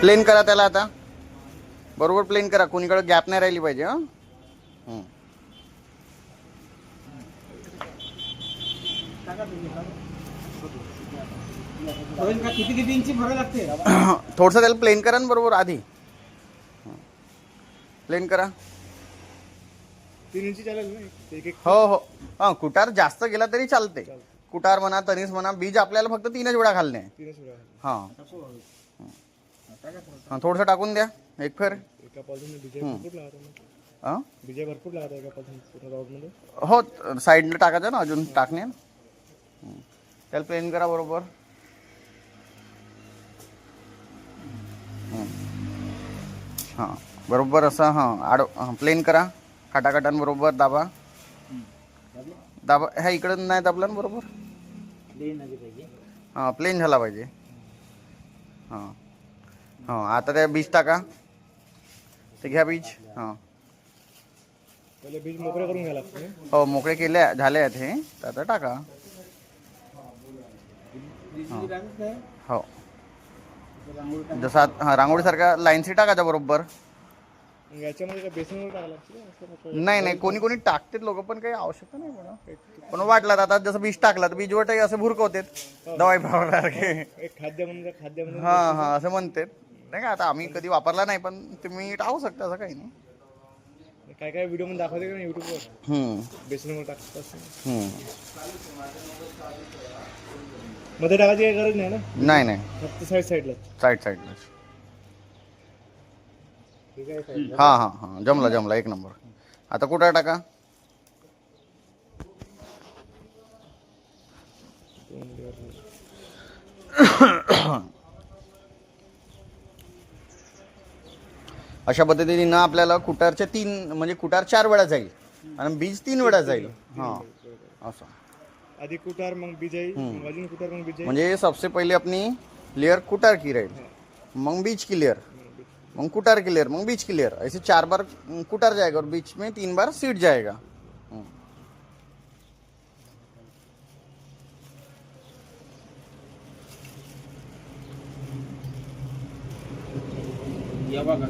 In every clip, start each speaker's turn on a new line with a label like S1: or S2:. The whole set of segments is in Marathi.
S1: प्लेन करा त्याला आता. बरोबर प्लेन करा. कोणीकडे गॅप नाही राहिली पाहिजे हं.
S2: होईल का? किती किती इंची भरावी लागते?
S1: थोडंसं त्याला प्लेन करा ना बरोबर आधी. प्लेन करा.
S2: तीन इंची चालेल
S1: हो हो. हां कुटार जास्त गेला तरी चालते. कुटार म्हणा तनीस म्हणा बीज आपल्याला फक्त तीनच वेळा घालणे. हां. हां थोडंसं टाकून द्या. एक फेर.
S2: एका पासून बीजे भरपूर लागत आहे
S1: हां
S2: बीजे भरपूर लागत आहे एका पूर्ण राऊंडमध्ये.
S1: हो साईडला टाकायचं ना अजून टाकणे. हं. त्याला प्लेन करा बरोबर. हं. हां बरोबर असं हां आड हां प्लेन करा. काटाकाटांबरोबर दाबा. दाबा ह्या इकडं नाही दाबला ना बरोबर? हां प्लेन झाला पाहिजे. हां. हां आता त्या बीज टाका. ते घ्या बीज. हां.
S2: पहिले बीज मोकळे करून घ्यायला लागते
S1: हो मोकळे केले झाले आहेत हे. तर आता टाका. हो. जसा हा रांगोळीसारखा लाईनशी टाकायचा बरोबर.
S2: मग याच्यामध्ये काय बेसनवर टाकायला लागते का? असं नको.
S1: नाही नाही कोणी कोणी टाकतात लोक पण काही आवश्यकता नाही म्हणा. पण वाटलं आता जसं बीज टाकलं तर बीजवर असे भुरकवतात. दवाई फवारण्यासारखे
S2: एक खाद्य म्हणून खाद्य म्हणून
S1: हा हा असं म्हणतात. नाही का? आता आम्ही कधी वापरला नाही पण तुम्ही टाकू शकता असं काही नाही.
S2: काय काय व्हिडिओमध्ये दाखवते का युट्यूबवर
S1: हम्म. हम्म.
S2: मध्ये टाकायची काही गरज नाही ना?
S1: नाही नाही.
S2: फक्त साईड साईडला
S1: साईड साईडला
S2: ठीक आहे साईड
S1: हा हा हा. जमला जमला. एक नंबर. आता कुठं टाका? अशा पद्धतीनं आपल्याला कुटारच्या तीन म्हणजे कुटार चार वेळा जाईल आणि बीज तीन वेळा जाईल. हा. असं.
S2: आधी कुटार मग बिजाई मग अजून कुटार मग बिजाई
S1: म्हणजे सबसे पहिले अपनी लेयर कुटार की रहेगी मग बीच की लेयर मग कुटार की लेयर मग बीच की लेयर ऐसे चार बार कुटार जाएगा और बीच में तीन बार सीट जाएगा.
S2: या बघा.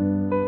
S2: you